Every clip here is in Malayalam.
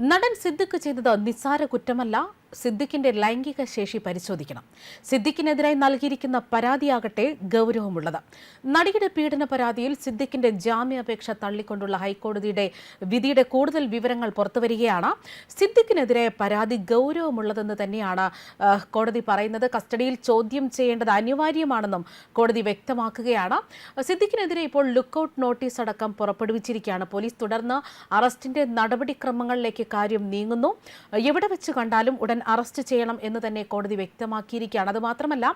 നടൻ സിദ്ദിഖ് ചെയ്തത് നിസ്സാര കുറ്റമല്ല. സിദ്ദിഖിന്റെ ലൈംഗിക ശേഷി പരിശോധിക്കണം. സിദ്ദിഖിനെതിരായി നൽകിയിരിക്കുന്ന പരാതിയാകട്ടെ ഗൗരവമുള്ളത്. നടിയുടെ പീഡന പരാതിയിൽ സിദ്ദിഖിന്റെ ജാമ്യാപേക്ഷ തള്ളിക്കൊണ്ടുള്ള ഹൈക്കോടതിയുടെ വിധിയുടെ കൂടുതൽ വിവരങ്ങൾ പുറത്തുവരികയാണ്. സിദ്ദിഖിനെതിരെ പരാതി ഗൗരവമുള്ളതെന്ന് തന്നെയാണ് കോടതി പറയുന്നത്. കസ്റ്റഡിയിൽ ചോദ്യം ചെയ്യേണ്ടത് അനിവാര്യമാണെന്നും കോടതി വ്യക്തമാക്കുകയാണ്. സിദ്ദിഖിനെതിരെ ഇപ്പോൾ ലുക്കൌട്ട് നോട്ടീസ് അടക്കം പുറപ്പെടുവിച്ചിരിക്കുകയാണ് പോലീസ്. തുടർന്ന് അറസ്റ്റിന്റെ നടപടിക്രമങ്ങളിലേക്ക് കാര്യം നീങ്ങുന്നു. എവിടെ വെച്ച് കണ്ടാലും ഉടൻ അറസ്റ്റ് ചെയ്യണം എന്ന് തന്നെ കോടതി വ്യക്തമാക്കിയിരിക്കുകയാണ്. അതുമാത്രമല്ല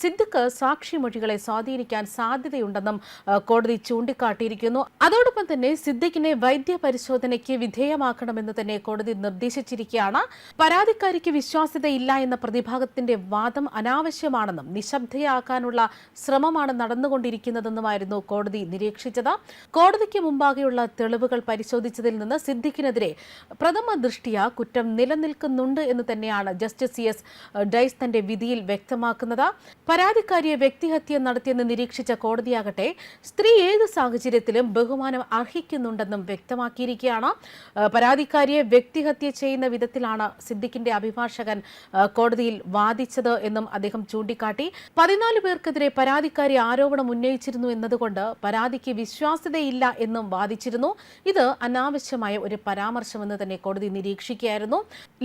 സിദ്ദിഖ് സാക്ഷിമൊഴികളെ സ്വാധീനിക്കാൻ സാധ്യതയുണ്ടെന്നും കോടതി ചൂണ്ടിക്കാട്ടിയിരിക്കുന്നു. അതോടൊപ്പം തന്നെ സിദ്ദിഖിനെ വൈദ്യ പരിശോധനയ്ക്ക് വിധേയമാക്കണമെന്ന് തന്നെ കോടതി നിർദ്ദേശിച്ചിരിക്കുകയാണ്. പരാതിക്കാരിക്ക് വിശ്വാസ്യതയില്ല എന്ന പ്രതിഭാഗത്തിന്റെ വാദം അനാവശ്യമാണെന്നും നിശബ്ദയാക്കാനുള്ള ശ്രമമാണ് നടന്നുകൊണ്ടിരിക്കുന്നതെന്നുമായിരുന്നു കോടതി നിരീക്ഷിച്ചത്. കോടതിക്ക് മുമ്പാകെയുള്ള തെളിവുകൾ പരിശോധിച്ചതിൽ നിന്ന് സിദ്ദിഖിനെതിരെ പ്രഥമ ദൃഷ്ടിയ കുറ്റം നിലനിൽക്കുന്നുണ്ട് എന്ന് തന്നെയാണ് ജസ്റ്റിസ് സി എസ് ഡൈസ് തന്റെ വിധിയിൽ വ്യക്തമാക്കുന്നത്. പരാതിക്കാരിയെ വ്യക്തിഹത്യ നടത്തിയെന്ന് നിരീക്ഷിച്ച കോടതിയാകട്ടെ സ്ത്രീ ഏത് സാഹചര്യത്തിലും ബഹുമാനം അർഹിക്കുന്നുണ്ടെന്നും വ്യക്തമാക്കിയിരിക്കുകയാണ്. പരാതിക്കാരിയെ വ്യക്തിഹത്യ ചെയ്യുന്ന വിധത്തിലാണ് സിദ്ദിഖിന്റെ അഭിഭാഷകൻ കോടതിയിൽ വാദിച്ചത് എന്നും അദ്ദേഹം ചൂണ്ടിക്കാട്ടി. പതിനാല് പേർക്കെതിരെ പരാതിക്കാരി ആരോപണം ഉന്നയിച്ചിരുന്നു എന്നതുകൊണ്ട് പരാതിക്ക് വിശ്വാസ്യതയില്ല എന്നും വാദിച്ചിരുന്നു. ഇത് അനാവശ്യമായ ഒരു പരാമർശമെന്ന് തന്നെ കോടതി നിരീക്ഷിക്കുകയായിരുന്നു.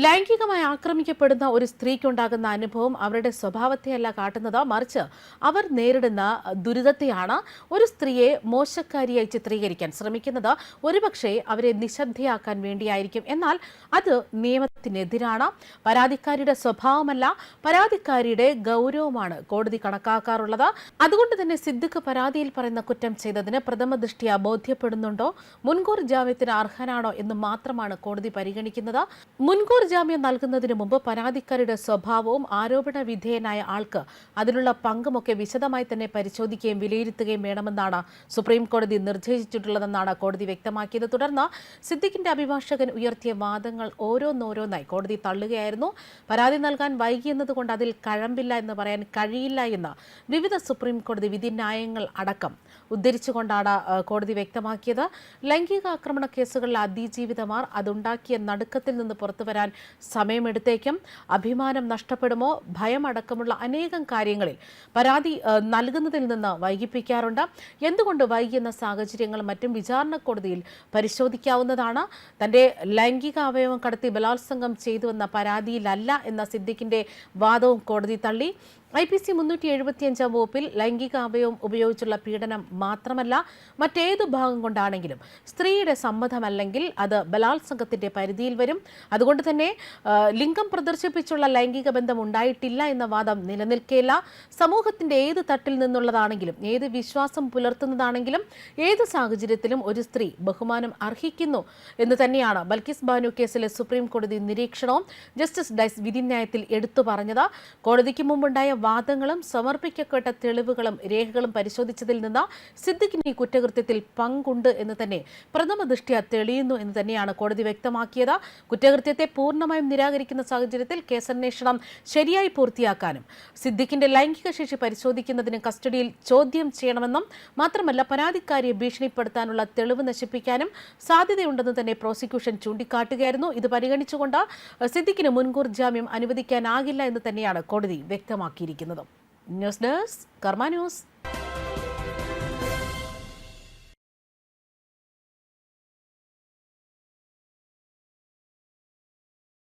ലൈംഗികമായി ആക്രമിക്കപ്പെടുന്ന ഒരു സ്ത്രീക്കുണ്ടാകുന്ന അനുഭവം അവരുടെ സ്വഭാവത്തെയല്ല കാട്ടുന്നത്. മറിച്ച് അവർ നേരിടുന്ന ദുരിതത്തെയാണ് ഒരു സ്ത്രീയെ മോശക്കാരിയായി ചിത്രീകരിക്കാൻ ശ്രമിക്കുന്നത്. ഒരുപക്ഷെ അവരെ നിശബ്ദയാക്കാൻ വേണ്ടിയായിരിക്കും. എന്നാൽ അത് നിയമത്തിനെതിരാണ്. പരാതിക്കാരിയുടെ സ്വഭാവമല്ല പരാതിക്കാരിയുടെ ഗൗരവമാണ് കോടതി കണക്കാക്കാറുള്ളത്. അതുകൊണ്ട് തന്നെ സിദ്ദിഖ് പരാതിയിൽ പറയുന്ന കുറ്റം ചെയ്തതിന് പ്രഥമ ദൃഷ്ടിയ ബോധ്യപ്പെടുന്നുണ്ടോ? മുൻകൂർ ജാമ്യത്തിന് അർഹനാണോ എന്ന് മാത്രമാണ് കോടതി പരിഗണിക്കുന്നത്. മുൻകൂർ ജാമ്യം നൽകുന്നതിന് മുമ്പ് പരാതിക്കാരുടെ സ്വഭാവവും ആരോപണ വിധേയനായ ആൾക്ക് അതിലുള്ള പങ്കുമൊക്കെ വിശദമായി തന്നെ പരിശോധിക്കുകയും വിലയിരുത്തുകയും വേണമെന്നാണ് സുപ്രീം കോടതി നിർദ്ദേശിച്ചിട്ടുള്ളതെന്നാണ് കോടതി വ്യക്തമാക്കിയത്. തുടർന്ന് സിദ്ദിഖിന്റെ അഭിഭാഷകൻ ഉയർത്തിയ വാദങ്ങൾ ഓരോന്നോരോന്നായി കോടതി തള്ളുകയായിരുന്നു. പരാതി നൽകാൻ വൈകിയെന്നതുകൊണ്ട് അതിൽ കഴമ്പില്ല എന്ന് പറയാൻ കഴിയില്ല എന്ന് വിവിധ സുപ്രീം കോടതി വിധിന്യായങ്ങൾ അടക്കം ഉദ്ധരിച്ചുകൊണ്ടാണ് കോടതി വ്യക്തമാക്കിയത്. ലൈംഗികാക്രമണ കേസുകളിലെ അതിജീവിതമാർ അതുണ്ടാക്കിയ നടുക്കത്തിൽ നിന്ന് പുറത്തുവരാൻ സമയമെടുത്തേക്കും അഭിമാനം നഷ്ടപ്പെടുമോ? ഭയമടക്കമുള്ള അനേകം കാര്യങ്ങളിൽ പരാതി നൽകുന്നതിൽ നിന്ന് വൈകിപ്പിക്കാറുണ്ട്. എന്തുകൊണ്ട് വൈകിയെന്ന സാഹചര്യങ്ങൾ മറ്റും വിചാരണ കോടതിയിൽ പരിശോധിക്കാവുന്നതാണ്? തന്റെ ലൈംഗിക അവയവം കടത്തി ബലാത്സംഗം ചെയ്തുവെന്ന പരാതിയിലല്ല എന്ന സിദ്ദിഖിന്റെ വാദവും കോടതി തള്ളി. ഐ പി സി മുന്നൂറ്റി എഴുപത്തിയഞ്ചാം വകുപ്പിൽ ലൈംഗിക അവയവം ഉപയോഗിച്ചുള്ള പീഡനം മാത്രമല്ല മറ്റേതു ഭാഗം കൊണ്ടാണെങ്കിലും സ്ത്രീയുടെ സമ്മതമല്ലെങ്കിൽ അത് ബലാത്സംഗത്തിന്റെ പരിധിയിൽ വരും. അതുകൊണ്ട് തന്നെ ലിംഗം പ്രദർശിപ്പിച്ചുള്ള ലൈംഗിക ബന്ധം ഉണ്ടായിട്ടില്ല എന്ന വാദം നിലനിൽക്കില്ല സമൂഹത്തിന്റെ ഏത് തട്ടിൽ നിന്നുള്ളതാണെങ്കിലും ഏത് വിശ്വാസം പുലർത്തുന്നതാണെങ്കിലും ഏത് സാഹചര്യത്തിലും ഒരു സ്ത്രീ ബഹുമാനം അർഹിക്കുന്നു എന്ന് തന്നെയാണ് ബൽക്കിസ് ബാനു കേസിലെ സുപ്രീം കോടതി നിരീക്ഷണവും ജസ്റ്റിസ് ഡൈസ് വിധിന്യായത്തിൽ എടുത്തു പറഞ്ഞത്. കോടതിക്ക് മുമ്പുണ്ടായ വാദങ്ങളും സമർപ്പിക്കപ്പെട്ട തെളിവുകളും രേഖകളും പരിശോധിച്ചതിൽ നിന്ന് സിദ്ദിഖിന് കുറ്റകൃത്യത്തിൽ പങ്കുണ്ട് എന്ന് തന്നെ പ്രഥമ ദൃഷ്ട്യ തെളിയുന്നു എന്ന് തന്നെയാണ് കോടതി വ്യക്തമാക്കിയത്. കുറ്റകൃത്യത്തെ പൂർണമായും നിരാകരിക്കുന്ന സാഹചര്യത്തിൽ കേസന്വേഷണം ശരിയായി പൂർത്തിയാക്കാനും സിദ്ദിഖിന്റെ ലൈംഗിക ശേഷി പരിശോധിക്കുന്നതിന് കസ്റ്റഡിയിൽ ചോദ്യം ചെയ്യണമെന്നും മാത്രമല്ല പരാതിക്കാരിയെ ഭീഷണിപ്പെടുത്താനുള്ള തെളിവ് നശിപ്പിക്കാനും സാധ്യതയുണ്ടെന്ന് തന്നെ പ്രോസിക്യൂഷൻ ചൂണ്ടിക്കാട്ടുകയായിരുന്നു. ഇത് പരിഗണിച്ചുകൊണ്ട് സിദ്ദിഖിന് മുൻകൂർ ജാമ്യം അനുവദിക്കാനാകില്ല എന്ന് തന്നെയാണ് കോടതി വ്യക്തമാക്കിയിരിക്കുന്നത് ന്യൂസ് ഡെസ്ക് കർമ്മ ന്യൂസ്.